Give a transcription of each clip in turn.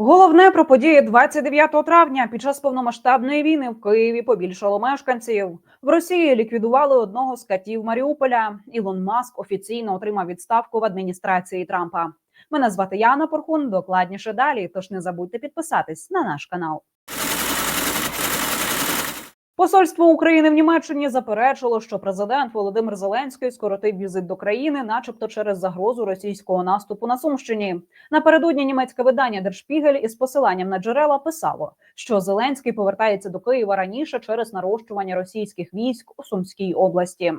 Головне про події 29 травня. Під час повномасштабної війни в Києві побільшало мешканців. В Росії ліквідували одного з катів Маріуполя. Ілон Маск офіційно отримав відставку в адміністрації Трампа. Мене звати Яна Порхун. Докладніше далі. Тож не забудьте підписатись на наш канал. Посольство України в Німеччині заперечило, що президент Володимир Зеленський скоротив візит до країни, начебто через загрозу російського наступу на Сумщині. Напередодні німецьке видання Держпігель із посиланням на джерела писало, що Зеленський повертається до Києва раніше через нарощування російських військ у Сумській області.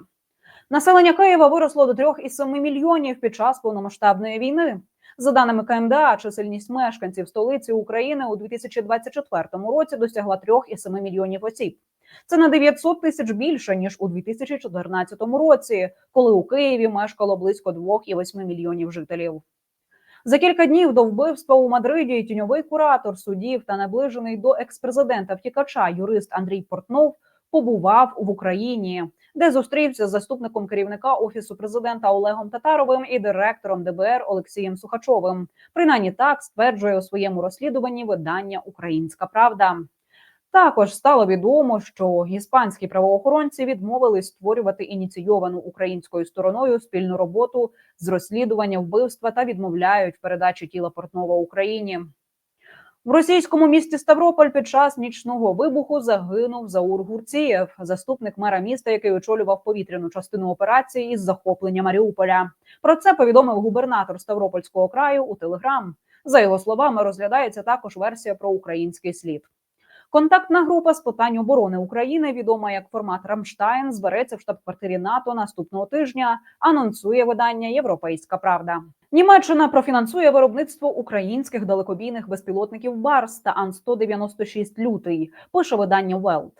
Населення Києва виросло до 3,7 мільйонів під час повномасштабної війни. За даними КМДА, чисельність мешканців столиці України у 2024 році досягла 3,7 мільйонів осіб. Це на 900 тисяч більше ніж у 2014 році, коли у Києві мешкало близько 2,8 мільйонів жителів. За кілька днів до вбивства у Мадриді тіньовий куратор судів та наближений до експрезидента втікача юрист Андрій Портнов побував в Україні, де зустрівся з заступником керівника офісу президента Олегом Татаровим і директором ДБР Олексієм Сухачовим. Принаймні так стверджує у своєму розслідуванні видання Українська Правда. Також стало відомо, що іспанські правоохоронці відмовились створювати ініційовану українською стороною спільну роботу з розслідування вбивства та відмовляють передачі тіла Портнова Україні. В російському місті Ставрополь під час нічного вибуху загинув Заур Гурцієв, заступник мера міста, який очолював повітряну частину операції із захоплення Маріуполя. Про це повідомив губернатор Ставропольського краю у Телеграм. За його словами, розглядається також версія про український слід. Контактна група з питань оборони України, відома як формат Рамштайн, збереться в штаб-квартирі НАТО наступного тижня. Анонсує видання Європейська Правда. Німеччина профінансує виробництво українських далекобійних безпілотників Барс та Ан 196 лютий. Пише видання Велт.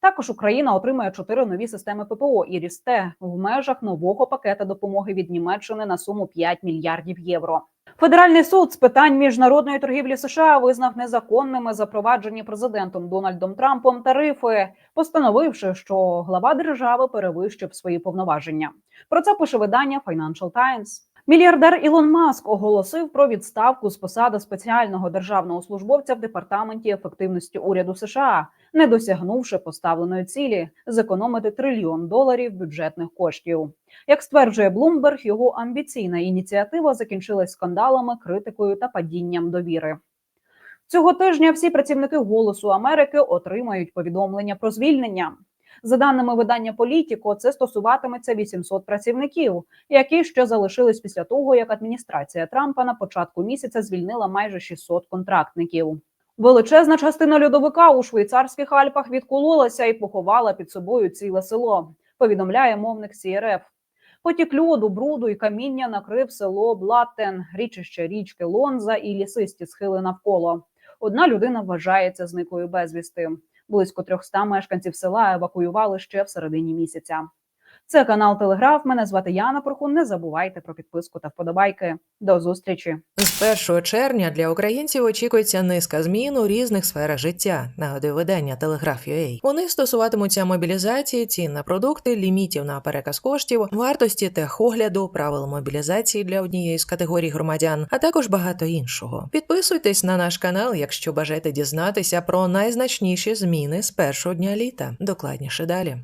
Також Україна отримає чотири нові системи ППО «Іріс-Т» в межах нового пакета допомоги від Німеччини на суму 5 мільярдів євро. Федеральний суд з питань міжнародної торгівлі США визнав незаконними запроваджені президентом Дональдом Трампом тарифи, постановивши, що глава держави перевищив свої повноваження. Про це пише видання Financial Times. Мільярдер Ілон Маск оголосив про відставку з посади спеціального державного службовця в департаменті ефективності уряду США, не досягнувши поставленої цілі зекономити трильйон доларів бюджетних коштів. Як стверджує Блумберг, його амбіційна ініціатива закінчилась скандалами, критикою та падінням довіри. Цього тижня всі працівники Голосу Америки отримають повідомлення про звільнення. За даними видання Політіко, це стосуватиметься 800 працівників, які ще залишились після того, як адміністрація Трампа на початку місяця звільнила майже 600 контрактників. Величезна частина льодовика у швейцарських Альпах відкололася і поховала під собою ціле село. Повідомляє мовник СІРФ. Потік льоду, бруду і каміння накрив село Блаттен, річище річки Лонза і лісисті схили навколо. Одна людина вважається зниклою безвісти. Близько 300 мешканців села евакуювали ще в середині місяця. Це канал Телеграф. Мене звати Яна Порхун. Не забувайте про підписку та вподобайки. До зустрічі. З 1 червня для українців очікується низка змін у різних сферах життя. Нагадує видання Телеграф.UA. Вони стосуватимуться мобілізації, цін на продукти, лімітів на переказ коштів, вартості техогляду, правил мобілізації для однієї з категорій громадян, а також багато іншого. Підписуйтесь на наш канал, якщо бажаєте дізнатися про найзначніші зміни з першого дня літа. Докладніше далі.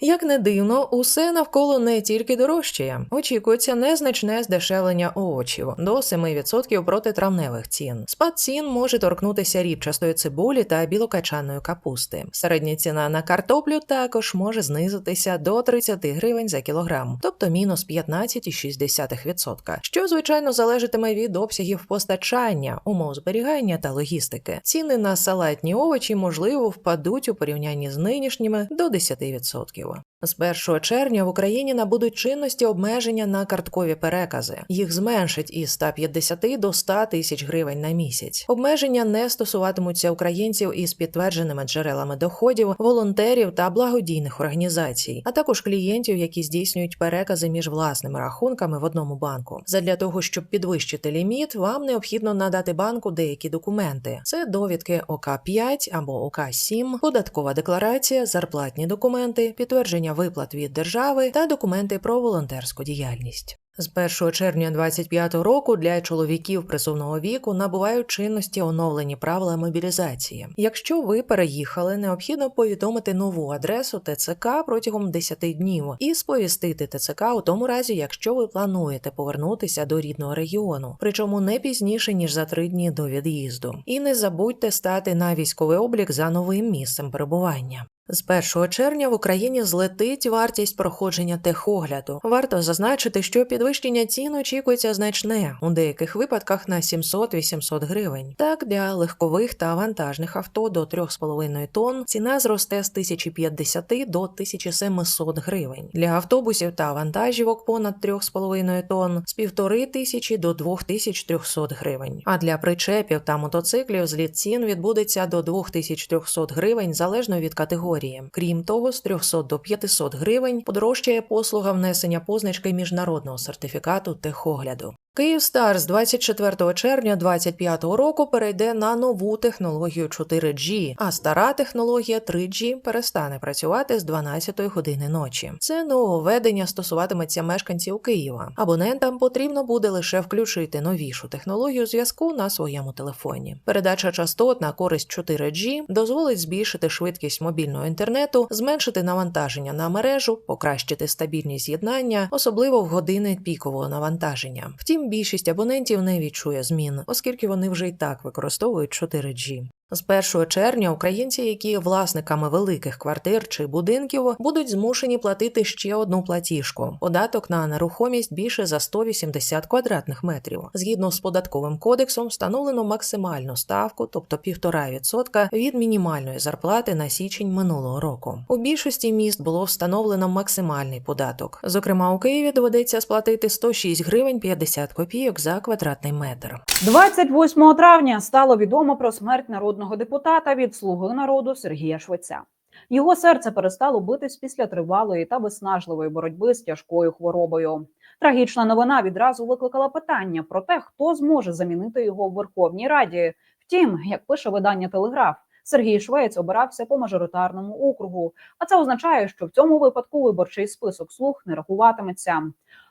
Як не дивно, усе навколо не тільки дорожчає. Очікується незначне здешевлення овочів до 7% проти травневих цін. Спад цін може торкнутися ріпчастої цибулі та білокачаної капусти. Середня ціна на картоплю також може знизитися до 30 гривень за кілограм, тобто мінус 15,6%, що звичайно залежатиме від обсягів постачання, умов зберігання та логістики. Ціни на салатні овочі можливо впадуть у порівнянні з нинішніми до 10% дерева. З 1 червня в Україні набудуть чинності обмеження на карткові перекази. Їх зменшать із 150 до 100 тисяч гривень на місяць. Обмеження не стосуватимуться українців із підтвердженими джерелами доходів, волонтерів та благодійних організацій, а також клієнтів, які здійснюють перекази між власними рахунками в одному банку. Задля того, щоб підвищити ліміт, вам необхідно надати банку деякі документи: це довідки ОК 5 або ОК 7 податкова декларація, зарплатні документи, підтвердження виплат від держави та документи про волонтерську діяльність. З 1 червня 2025 року для чоловіків призовного віку набувають чинності оновлені правила мобілізації. Якщо ви переїхали, необхідно повідомити нову адресу ТЦК протягом 10 днів і сповістити ТЦК у тому разі, якщо ви плануєте повернутися до рідного регіону, причому не пізніше ніж за три дні до від'їзду. І не забудьте стати на військовий облік за новим місцем перебування. З 1 червня в Україні злетить вартість проходження техогляду. Варто зазначити, що підвищення цін очікується значне у деяких випадках на 700-800 гривень. Так для легкових та вантажних авто до 3,5 тонн ціна зросте з 1050 до 1700 гривень. Для автобусів та вантажівок понад 3,5 тонн з 1500 до 2300 гривень. А для причепів та мотоциклів зліт цін відбудеться до 2300 гривень залежно від категорії. Крім того, з 300 до 500 гривень подорожчає послуга внесення позначки міжнародного сертифікату техогляду. Київстар з 24 червня 2025 року перейде на нову технологію 4G, а стара технологія 3G перестане працювати з 12 години ночі. Це нововведення стосуватиметься мешканців Києва. Абонентам потрібно буде лише включити новішу технологію зв'язку на своєму телефоні. Передача частот на користь 4G дозволить збільшити швидкість мобільного інтернету, зменшити навантаження на мережу, покращити стабільність з'єднання, особливо в години пікового навантаження. Втім, більшість абонентів не відчує змін, оскільки вони вже й так використовують 4G. З 1 червня українці, які є власниками великих квартир чи будинків, будуть змушені платити ще одну платіжку податок на нерухомість більше за 180 квадратних метрів. Згідно з податковим кодексом, встановлено максимальну ставку, тобто 1,5% від мінімальної зарплати на січень минулого року. У більшості міст було встановлено максимальний податок. Зокрема, у Києві доведеться сплатити 106 гривень 50 копійок за квадратний метр. 28 травня стало відомо про смерть народного депутата від Слуги народу Сергія Швеця. Його серце перестало битись після тривалої та виснажливої боротьби з тяжкою хворобою. Трагічна новина відразу викликала питання про те, хто зможе замінити його в Верховній Раді. Втім, як пише видання Телеграф, Сергій Швець обирався по мажоритарному округу. А це означає, що в цьому випадку виборчий список слуг не рахуватиметься.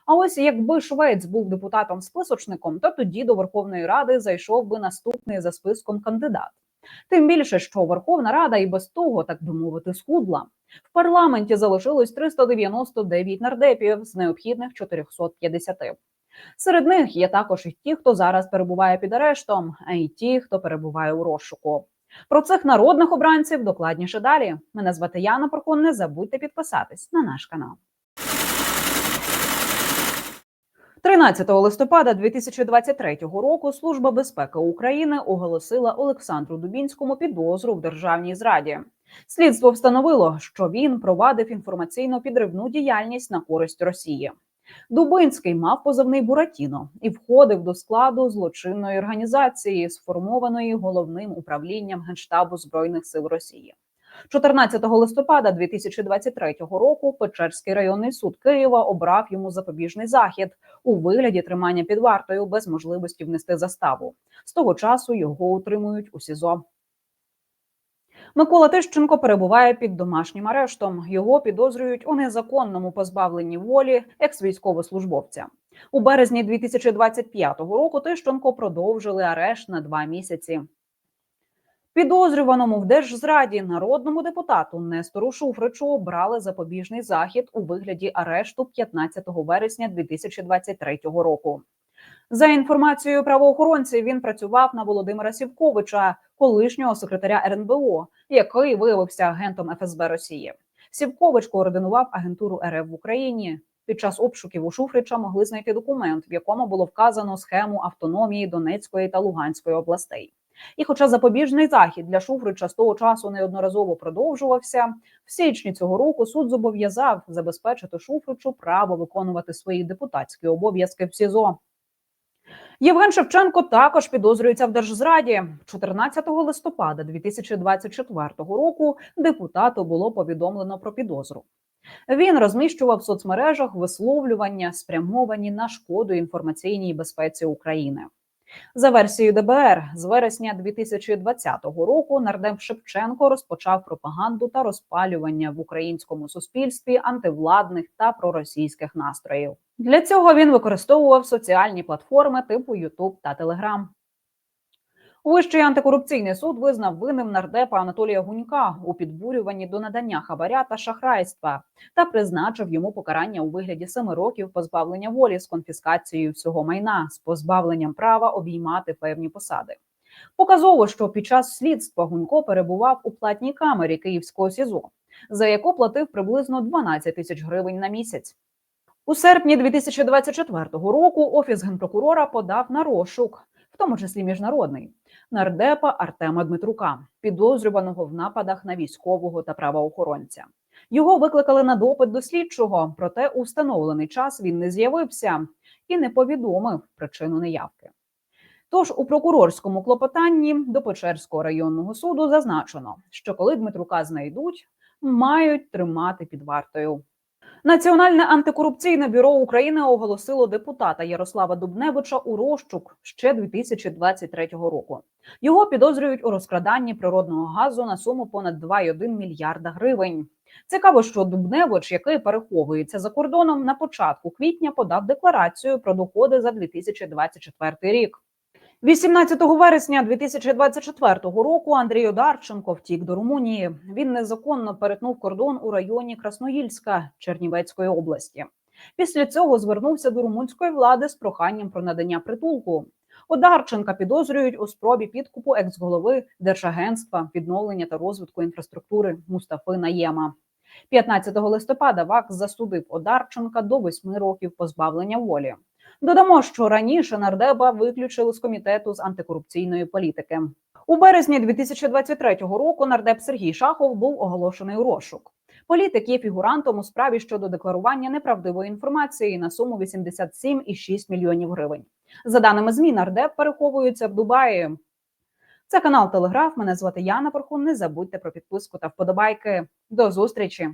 А ось якби Швець був депутатом списочником, то тоді до Верховної Ради зайшов би наступний за списком кандидат. Тим більше, що Верховна Рада і без того, так би мовити, схудла. В парламенті залишилось 399 нардепів з необхідних 450. Серед них є також і ті, хто зараз перебуває під арештом, а й ті, хто перебуває у розшуку. Про цих народних обранців докладніше далі. Мене звати Яна Пархон. Не забудьте підписатись на наш канал. 13 листопада 2023 року Служба безпеки України оголосила Олександру Дубінському підозру в державній зраді. Слідство встановило, що він провадив інформаційно-підривну діяльність на користь Росії. Дубинський мав позивний Буратіно і входив до складу злочинної організації, сформованої головним управлінням Генштабу збройних сил Росії. 14 листопада 2023 року Печерський районний суд Києва обрав йому запобіжний захід у вигляді тримання під вартою без можливості внести заставу. З того часу його утримують у СІЗО. Микола Тищенко перебуває під домашнім арештом. Його підозрюють у незаконному позбавленні волі екс-військовослужбовця. У березні 2025 року Тищенко продовжили арешт на два місяці. Підозрюваному в держзраді народному депутату Нестору Шуфричу обрали запобіжний захід у вигляді арешту 15 вересня 2023 року. За інформацією правоохоронців, він працював на Володимира Сівковича, колишнього секретаря РНБО, який виявився агентом ФСБ Росії. Сівкович координував агентуру РФ в Україні. Під час обшуків у Шуфрича могли знайти документ, в якому було вказано схему автономії Донецької та Луганської областей. І, хоча запобіжний захід для Шуфрича з того часу неодноразово продовжувався, в січні цього року суд зобов'язав забезпечити Шуфричу право виконувати свої депутатські обов'язки в СІЗО. Євген Шевченко також підозрюється в держзраді. 14 листопада 2024 року депутату було повідомлено про підозру. Він розміщував в соцмережах висловлювання, спрямовані на шкоду інформаційній безпеці України. За версією ДБР, з вересня 2020 року нардеп Шевченко розпочав пропаганду та розпалювання в українському суспільстві антивладних та проросійських настроїв. Для цього він використовував соціальні платформи типу YouTube та Telegram. Вищий антикорупційний суд визнав винним нардепа Анатолія Гунька у підбурюванні до надання хабаря та шахрайства та призначив йому покарання у вигляді семи років позбавлення волі з конфіскацією всього майна з позбавленням права обіймати певні посади. Показово, що під час слідства Гунько перебував у платній камері Київського СІЗО, за яку платив приблизно 12 тисяч гривень на місяць. У серпні 2024 року офіс генпрокурора подав на розшук, в тому числі міжнародний, нардепа Артема Дмитрука, підозрюваного в нападах на військового та правоохоронця. Його викликали на допит до слідчого, проте у встановлений час він не з'явився і не повідомив причину неявки. Тож у прокурорському клопотанні до Печерського районного суду зазначено, що коли Дмитрука знайдуть, мають тримати під вартою. Національне антикорупційне бюро України оголосило депутата Ярослава Дубневича у розшук ще 2023 року. Його підозрюють у розкраданні природного газу на суму понад 2,1 мільярда гривень. Цікаво, що Дубневич, який переховується за кордоном, на початку квітня подав декларацію про доходи за 2024 рік. 18 вересня 2024 року Андрій Одарченко втік до Румунії. Він незаконно перетнув кордон у районі Красноїльська Чернівецької області. Після цього звернувся до румунської влади з проханням про надання притулку. Одарченка підозрюють у спробі підкупу екс-голови Держагентства відновлення та розвитку інфраструктури Мустафи Наєма. 15 листопада ВАКС засудив Одарченка до 8 років позбавлення волі. Додамо, що раніше нардеба виключили з комітету з антикорупційної політики. У березні 2023 року нардеп Сергій Шахов був оголошений у розшук. Політик є фігурантом у справі щодо декларування неправдивої інформації на суму 87,6 мільйонів гривень. За даними ЗМІ, нардеп переховується в Дубаї. Це канал Телеграф. Мене звати Яна Порхун. Не забудьте про підписку та вподобайки. До зустрічі.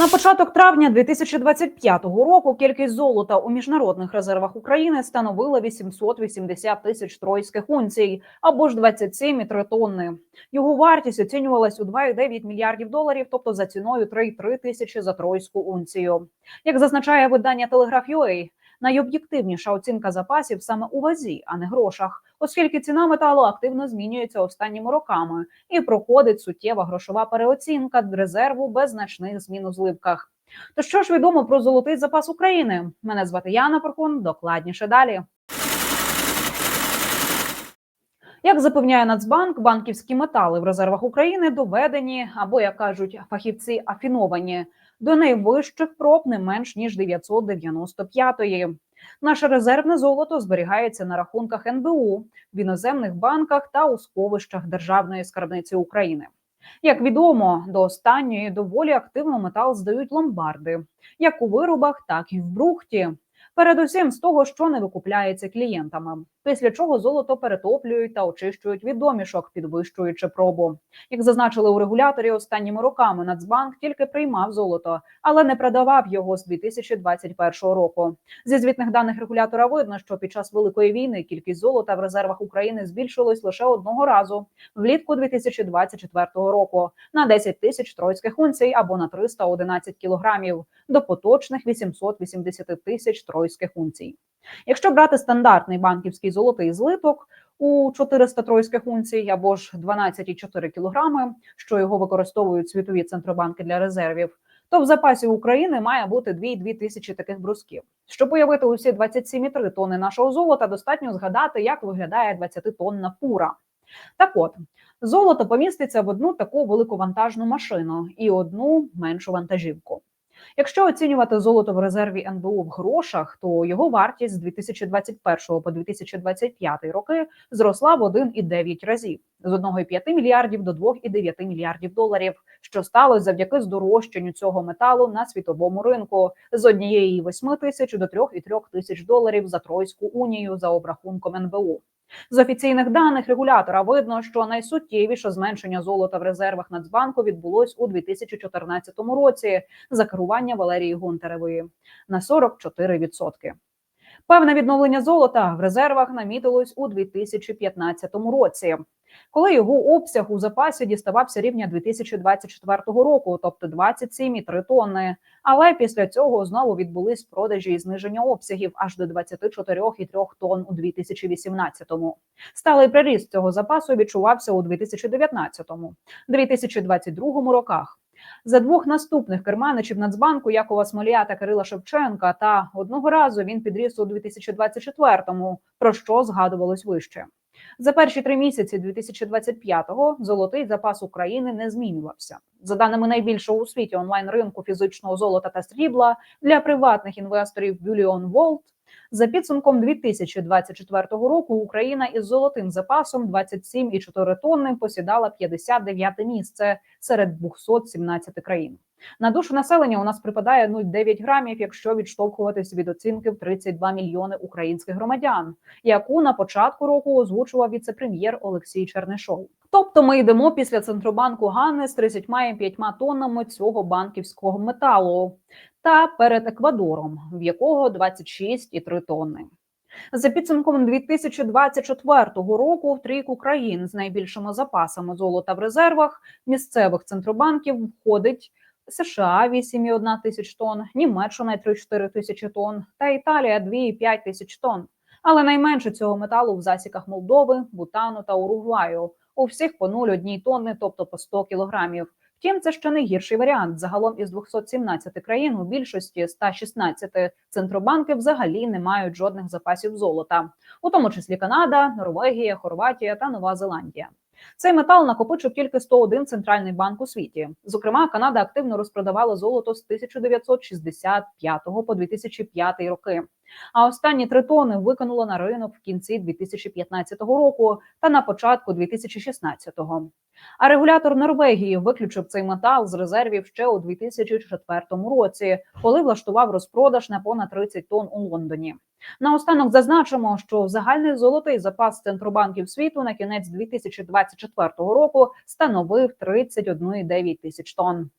На початок травня 2025 року кількість золота у міжнародних резервах України становила 880 тисяч тройських унцій або ж 27,3 тонни. Його вартість оцінювалась у 2,9 мільярдів доларів, тобто за ціною 3,3 тисячі за тройську унцію. Як зазначає видання Telegraph.ua, найоб'єктивніша оцінка запасів саме у вазі, а не грошах, оскільки ціна металу активно змінюється останніми роками і проходить суттєва грошова переоцінка резерву без значних змін у зливках. То що ж відомо про золотий запас України? Мене звати Яна Порхун. Докладніше далі. Як запевняє Нацбанк, банківські метали в резервах України доведені або, як кажуть фахівці, афіновані до найвищих проб не менш ніж 995-ї. Наше резервне золото зберігається на рахунках НБУ в іноземних банках та у сховищах Державної скарбниці України. Як відомо, до останньої доволі активно метал здають ломбарди, як у виробах, так і в брухті. Передусім з того, що не викупляється клієнтами, після чого золото перетоплюють та очищують від домішок, підвищуючи пробу. Як зазначили у регуляторі останніми роками, Нацбанк тільки приймав золото, але не продавав його з 2021 року. Зі звітних даних регулятора видно, що під час великої війни кількість золота в резервах України збільшилась лише одного разу влітку 2024 року на 10 тисяч тройських унцій або на 311 кілограмів до поточних 880 тисяч тройських унцій. Якщо брати стандартний банківський золотий злиток у 400 тройських унцій або ж 12,4 кілограми, що його використовують світові центробанки для резервів, то в запасі України має бути 2,2 тисячі таких брусків. Щоб уявити усі 27,3 тонни нашого золота, достатньо згадати, як виглядає 20-тонна фура. Так от золото поміститься в одну таку велику вантажну машину і одну меншу вантажівку. Якщо оцінювати золото в резерві НБУ в грошах, то його вартість з 2021 по 2025 роки зросла в 1,9 разів з 1,5 мільярдів до 2,9 мільярдів доларів, що сталося завдяки здорожчанню цього металу на світовому ринку з 1,8 тисяч до 3,3 тисяч доларів за тройську унію за обрахунком НБУ. З офіційних даних регулятора видно, що найсуттєвіше зменшення золота в резервах Нацбанку відбулось у 2014 році за керування Валерії Гонтаревої на 44%. Певне відновлення золота в резервах намітилось у 2015 році, коли його обсяг у запасі діставався рівня 2024 року, тобто 27,3 тонни. Але після цього знову відбулись продажі і зниження обсягів аж до 24,3 тонн у 2018-му. Сталий приріст цього запасу відчувався у 2019-му, 2022 роках. За двох наступних керманичів Нацбанку Якова Смолія та Кирила Шевченка та одного разу він підріс у 2024-му, про що згадувалось вище. За перші три місяці 2025-го золотий запас України не змінювався. За даними найбільшого у світі онлайн ринку фізичного золота та срібла для приватних інвесторів Bullion Vault, за підсумком 2024 року Україна із золотим запасом 27,4 тонни посідала 59 місце серед 217 країн. На душу населення у нас припадає 0,9 грамів, якщо відштовхуватись від оцінки в 32 мільйони українських громадян, яку на початку року озвучував віце-прем'єр Олексій Чернишов. Тобто ми йдемо після центробанку Ганни з 35 тоннами цього банківського металу та перед Еквадором, в якого 26,3 тонни. За підсумком 2024 року в трійку країн з найбільшими запасами золота в резервах місцевих центробанків входить США 8,1 тисяч тонн, Німеччина 3,4 тисячі тонн та Італія 2,5 тисяч тонн. Але найменше цього металу в засіках Молдови, Бутану та Уругваю. У всіх по 0,1 тонни, тобто по 100 кілограмів. Втім, це ще не гірший варіант. Загалом із 217 країн у більшості 116 центробанки взагалі не мають жодних запасів золота, у тому числі Канада, Норвегія, Хорватія та Нова Зеландія. Цей метал накопичив тільки 101 центральний банк у світі. Зокрема, Канада активно розпродавала золото з 1965 по 2005 роки. А останні три тони викинуло на ринок в кінці 2015 року та на початку 2016-го. А регулятор Норвегії виключив цей метал з резервів ще у 2004 році, коли влаштував розпродаж на понад 30 тонн у Лондоні. Наостанок зазначимо, що загальний золотий запас центробанків світу на кінець 2024 року становив 31,9 тисяч тонн.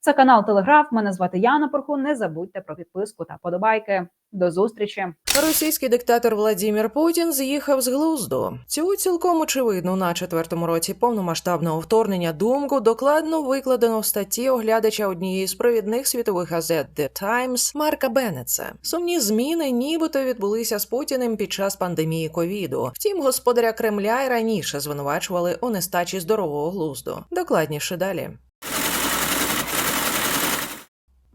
Це канал Телеграф. Мене звати Яна Порхун. Не забудьте про підписку та подобайки. До зустрічі. Російський диктатор Владімір Путін з'їхав з глузду. Цю цілком очевидну на четвертому році повномасштабного вторгнення думку докладно викладено в статті оглядача однієї з провідних світових газет The Times Марка Беннетса. Сумні зміни, нібито відбулися з Путіним під час пандемії ковіду. Втім, господаря Кремля й раніше звинувачували у нестачі здорового глузду. Докладніше далі.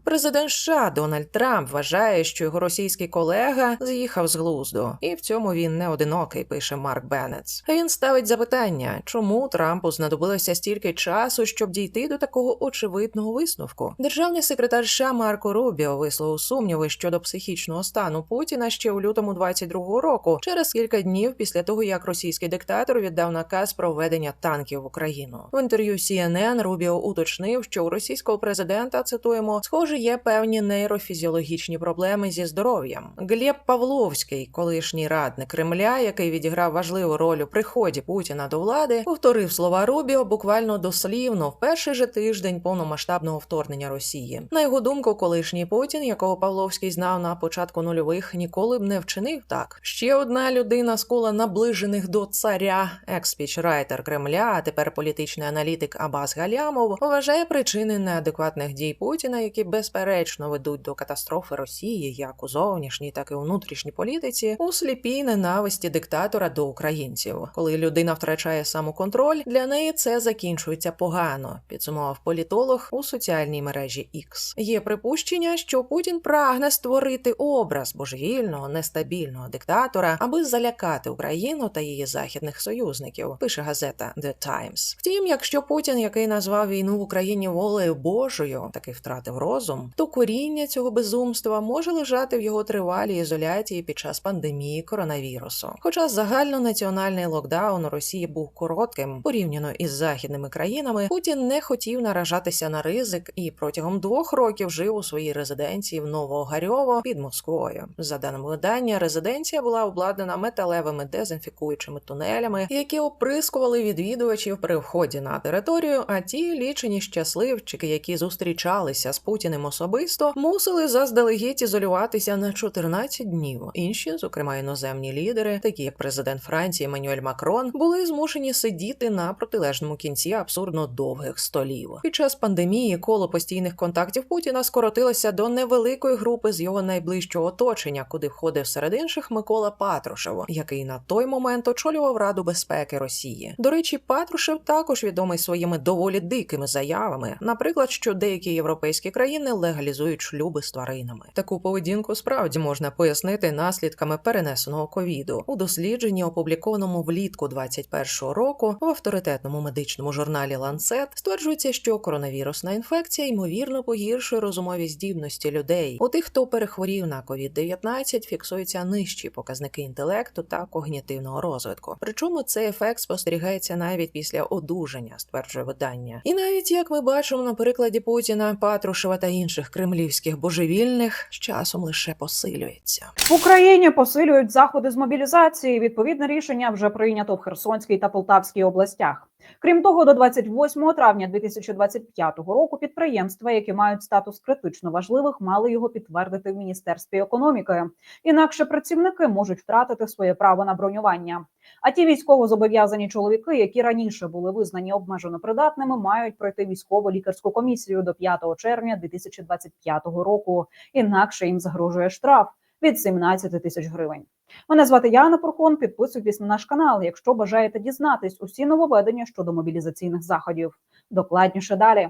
Президент США Дональд Трамп вважає, що його російський колега з'їхав з глузду, і в цьому він не одинокий. Пише Марк Беннетс. Він ставить запитання, чому Трампу знадобилося стільки часу, щоб дійти до такого очевидного висновку. Державний секретар США Марко Рубіо висловив сумніви щодо психічного стану Путіна ще у лютому 22-го року, через кілька днів після того, як російський диктатор віддав наказ про введення танків в Україну. В інтерв'ю CNN Рубіо уточнив, що у російського президента цитуємо схоже є певні нейрофізіологічні проблеми зі здоров'ям. Глеб Павловський, колишній радник Кремля, який відіграв важливу роль у приході Путіна до влади, повторив слова Рубіо буквально дослівно в перший же тиждень повномасштабного вторгнення Росії. На його думку, колишній Путін, якого Павловський знав на початку нульових, ніколи б не вчинив так. Ще одна людина з кола наближених до царя, екс-спічрайтер Кремля, а тепер політичний аналітик Абас Галямов, вважає причини неадекватних дій Путіна, які безперечно ведуть до катастрофи Росії, як у зовнішній, так і у внутрішній політиці, у сліпій ненависті диктатора до українців. Коли людина втрачає самоконтроль, для неї це закінчується погано. Підсумував політолог у соціальній мережі X. Є припущення, що Путін прагне створити образ божевільного, нестабільного диктатора, аби залякати Україну та її західних союзників. Пише газета The Times. Втім, якщо Путін, який назвав війну в Україні волею Божою, таки втратив розум, то коріння цього безумства може лежати в його тривалій ізоляції під час пандемії коронавірусу. Хоча загальнонаціональний локдаун у Росії був коротким порівняно із західними країнами, Путін не хотів наражатися на ризик і протягом двох років жив у своїй резиденції в Новогарьово під Москвою. За даними видання, резиденція була обладнана металевими дезінфікуючими тунелями, які оприскували відвідувачів при вході на територію. А ті лічені щасливчики, які зустрічалися з Путіним особисто, мусили заздалегідь ізолюватися на 14 днів. Інші, зокрема іноземні лідери, такі як президент Франції Еммануель Макрон, були змушені сидіти на протилежному кінці абсурдно довгих столів. Під час пандемії коло постійних контактів Путіна скоротилося до невеликої групи з його найближчого оточення, куди входив серед інших Микола Патрушев, який на той момент очолював Раду безпеки Росії. До речі, Патрушев також відомий своїми доволі дикими заявами, наприклад, що деякі європейські країни легалізують шлюби з тваринами. Таку поведінку справді можна пояснити наслідками перенесеного ковіду у дослідженні, опублікованому влітку 2021 року в авторитетному медичному журналі Lancet, стверджується, що коронавірусна інфекція ймовірно погіршує розумові здібності людей. У тих, хто перехворів на COVID-19, фіксуються нижчі показники інтелекту та когнітивного розвитку. Причому цей ефект спостерігається навіть після одужання, стверджує видання. І навіть як ми бачимо на прикладі Путіна, Патрушева та інших кремлівських божевільних з часом лише посилюється. В Україні посилюють заходи з мобілізації. Відповідне рішення вже прийнято в Херсонській та Полтавській областях. Крім того, до 28 травня 2025 року підприємства, які мають статус критично важливих, мали його підтвердити в міністерстві економіки. Інакше працівники можуть втратити своє право на бронювання. А ті військовозобов'язані чоловіки, які раніше були визнані обмежено придатними, мають пройти військово лікарську комісію до 5 червня 2025 року. Інакше їм загрожує штраф від 17 тисяч гривень. Мене звати Яна Порхон. Підписуйтесь на наш канал, якщо бажаєте дізнатись усі нововведення щодо мобілізаційних заходів. Докладніше далі.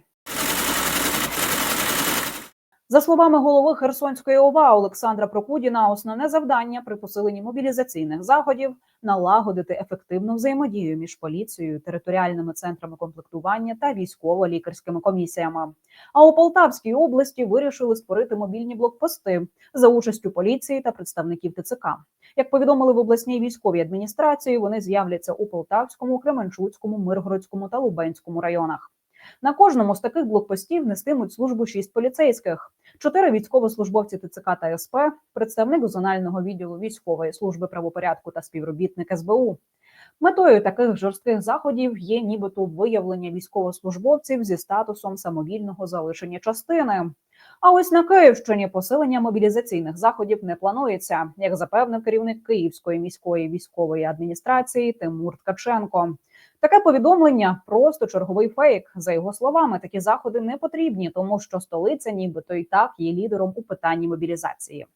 За словами голови Херсонської ОВА Олександра Прокудіна, основне завдання при посиленні мобілізаційних заходів налагодити ефективну взаємодію між поліцією, територіальними центрами комплектування та військово-лікарськими комісіями. А у Полтавській області вирішили створити мобільні блокпости за участю поліції та представників ТЦК. Як повідомили в обласній військовій адміністрації, вони з'являться у Полтавському, Кременчуцькому, Миргородському та Лубенському районах. На кожному з таких блокпостів нестимуть службу шість поліцейських, чотири військовослужбовці ТЦК та СП, представник зонального відділу військової служби правопорядку та співробітник СБУ. Метою таких жорстких заходів є нібито виявлення військовослужбовців зі статусом самовільного залишення частини. А ось на Київщині посилення мобілізаційних заходів не планується, як запевнив керівник Київської міської військової адміністрації Тимур Ткаченко. Таке повідомлення просто черговий фейк. За його словами, такі заходи не потрібні, тому що столиця, нібито і так є лідером у питанні мобілізації.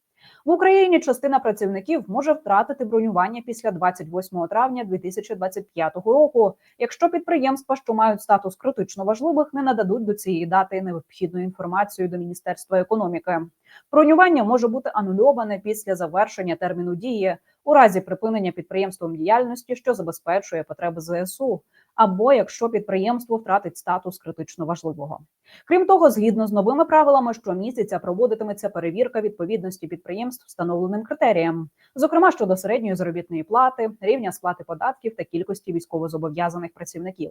В Україні частина працівників може втратити бронювання після 28 травня 2025 року, якщо підприємства, що мають статус критично важливих, не нададуть до цієї дати необхідну інформацію до Міністерства економіки. Бронювання може бути анульоване після завершення терміну дії у разі припинення підприємством діяльності, що забезпечує потреби ЗСУ, або якщо підприємство втратить статус критично важливого. Крім того, згідно з новими правилами, щомісяця проводитиметься перевірка відповідності підприємств встановленим критеріям, зокрема щодо середньої заробітної плати, рівня сплати податків та кількості військовозобов'язаних працівників.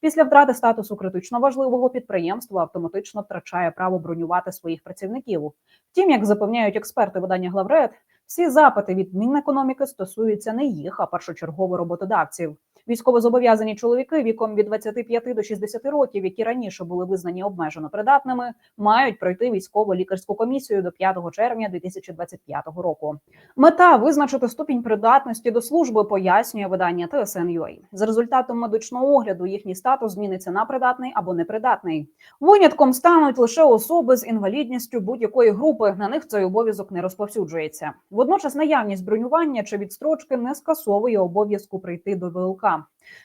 Після втрати статусу критично важливого підприємство автоматично втрачає право бронювати своїх працівників. Втім, як запевняють експерти видання Главред, всі запити від Мінекономіки стосуються не їх, а першочергово роботодавців. Військовозобов'язані чоловіки віком від 25 до 60 років, які раніше були визнані обмежено придатними, мають пройти військово-лікарську комісію до 5 червня 2025 року. Мета визначити ступінь придатності до служби, пояснює видання TSN.ua. За результатом медичного огляду їхній статус зміниться на придатний або непридатний. Винятком стануть лише особи з інвалідністю будь-якої групи. На них цей обов'язок не розповсюджується. Водночас наявність бронювання чи відстрочки не скасовує обов'язку прийти до ВЛК.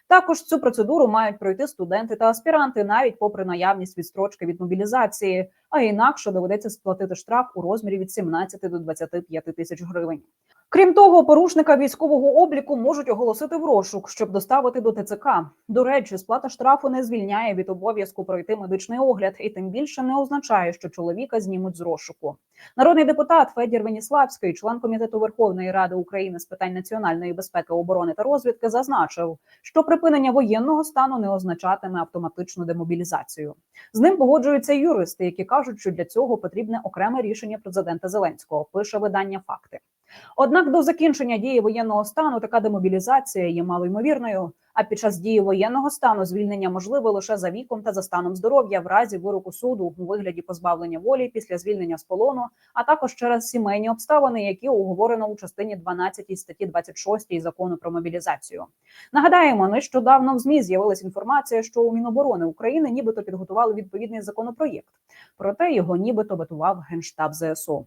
Також цю процедуру мають пройти студенти та аспіранти, навіть попри наявність відстрочки від мобілізації, а інакше доведеться сплатити штраф у розмірі від 17 до 25 тисяч гривень. Крім того, порушника військового обліку можуть оголосити в розшук, щоб доставити до ТЦК. До речі, сплата штрафу не звільняє від обов'язку пройти медичний огляд, і тим більше не означає, що чоловіка знімуть з розшуку. Народний депутат Федір Веніславський, член комітету Верховної Ради України з питань національної безпеки, оборони та розвідки, зазначив, що припинення воєнного стану не означатиме автоматичну демобілізацію. З ним погоджуються юристи, які кажуть, що для цього потрібне окреме рішення президента Зеленського. Пише видання факти. Однак до закінчення дії воєнного стану така демобілізація є малоймовірною. А під час дії воєнного стану звільнення можливе лише за віком та за станом здоров'я в разі вироку суду у вигляді позбавлення волі після звільнення з полону, а також через сімейні обставини, які оговорено у частині 12 статті 26 закону про мобілізацію. Нагадаємо, нещодавно в змі з'явилася інформація, що у Міноборони України нібито підготували відповідний законопроєкт, проте його нібито ветував генштаб ЗСУ.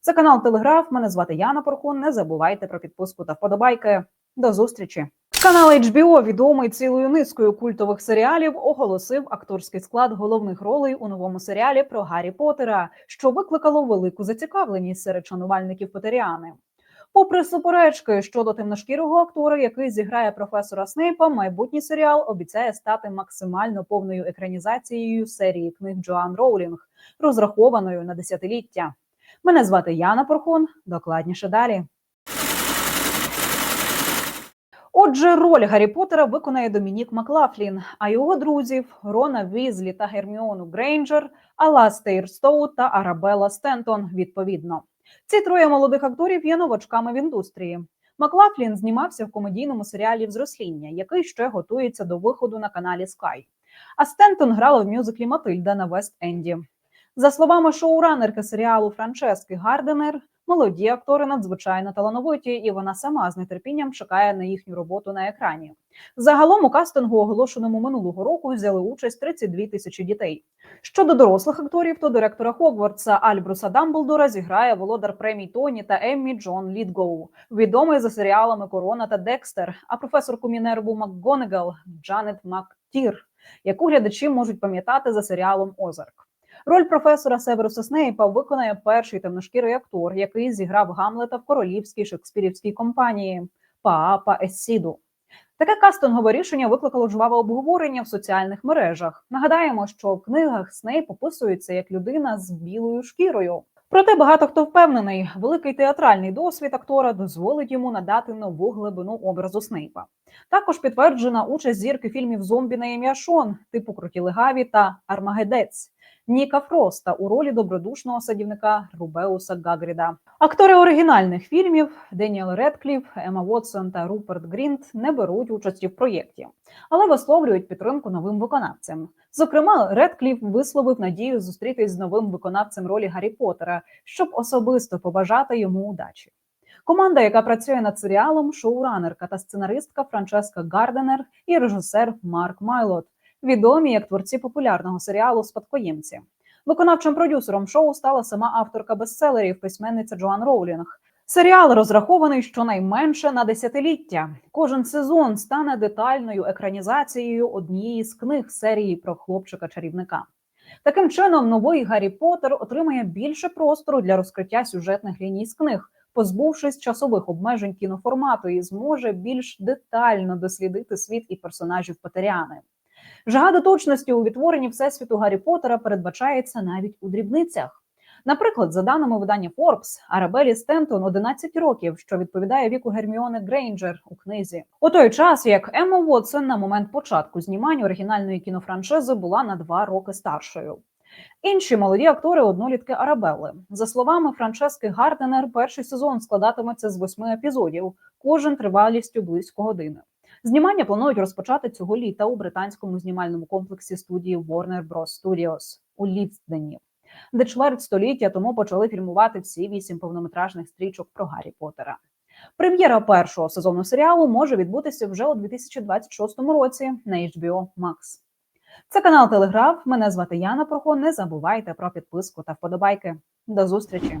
Це канал Телеграф. Мене звати Яна Порхун. Не забувайте про підписку та вподобайки. До зустрічі. Канал HBO, відомий цілою низкою культових серіалів, оголосив акторський склад головних ролей у новому серіалі про Гаррі Поттера, що викликало велику зацікавленість серед шанувальників Потеріани. Попри суперечки щодо темношкірого актора, який зіграє професора Снейпа, майбутній серіал обіцяє стати максимально повною екранізацією серії книг Джоан Роулінг, розрахованою на десятиліття. Мене звати Яна Порхон. Докладніше далі. Отже, роль Гаррі Поттера виконає Домінік Маклафлін, а його друзів Рона Візлі та Герміону Грейнджер, Аластейр Стоу та Арабелла Стентон. Відповідно, ці троє молодих акторів є новачками в індустрії. Маклафлін знімався в комедійному серіалі Взросління, який ще готується до виходу на каналі Sky. А Стентон грала в мюзиклі Матильда на Вест-Енді. За словами шоуранерки серіалу Франчески Гарденер, молоді актори надзвичайно талановиті, і вона сама з нетерпінням чекає на їхню роботу на екрані. Загалом у кастингу, оголошеному минулого року, взяли участь 32 тисячі дітей. Щодо дорослих акторів, то директора Хогвартса Альбруса Дамблдора зіграє володар премій Тоні та Еммі Джон Лідгоу, відомий за серіалами Корона та Декстер, а професорку Мінерву МакГонегал Джанет Мактір, яку глядачі можуть пам'ятати за серіалом Озарк. Роль професора Северуса Снейпа виконає перший темношкірий актор, який зіграв Гамлета в королівській шекспірівській компанії Паапа Ессіду. Таке кастингове рішення викликало жваве обговорення в соціальних мережах. Нагадаємо, що в книгах Снейп описується як людина з білою шкірою. Проте багато хто впевнений, великий театральний досвід актора дозволить йому надати нову глибину образу Снейпа. Також підтверджена участь зірки фільмів Зомбі на ім'я Шон, типу Круті легаві та Армагедець. Ніка Фроста у ролі добродушного садівника Рубеуса Гагріда. Актори оригінальних фільмів Деніел Редкліф, Ема Вотсон та Руперт Грінт не беруть участі в проєкті, але висловлюють підтримку новим виконавцям. Зокрема, Редкліф висловив надію зустрітись з новим виконавцем ролі Гаррі Поттера, щоб особисто побажати йому удачі. Команда, яка працює над серіалом, шоуранерка та сценаристка Франческа Гарденер і режисер Марк Майлот, відомі як творці популярного серіалу Спадкоємці. Виконавчим продюсером шоу стала сама авторка бестселерів, письменниця Джоан Роулінг. Серіал розрахований щонайменше на десятиліття. Кожен сезон стане детальною екранізацією однієї з книг серії про хлопчика-чарівника. Таким чином, новий Гаррі Поттер отримає більше простору для розкриття сюжетних ліній з книг, позбувшись часових обмежень кіноформату, і зможе більш детально дослідити світ і персонажів Потеряни. Жага до точності у відтворенні всесвіту Гаррі Поттера передбачається навіть у дрібницях. Наприклад, за даними видання Forbes, Арабелі Стентон 11 років, що відповідає віку Герміони Грейнджер у книзі. У той час як Емма Вотсон на момент початку знімань оригінальної кінофраншизи була на два роки старшою. Інші молоді актори однолітки Арабелли. За словами Франчески Гарденер, перший сезон складатиметься з восьми епізодів, кожен тривалістю близько години. Знімання планують розпочати цього літа у британському знімальному комплексі студії Warner Bros. Studios у Лівдені, де чверть століття тому почали фільмувати всі вісім повнометражних стрічок про Гаррі Поттера. Прем'єра першого сезону серіалу може відбутися вже у 2026 році на HBO Max. Це канал Телеграф. Мене звати Яна Прохон. Не забувайте про підписку та вподобайки. До зустрічі!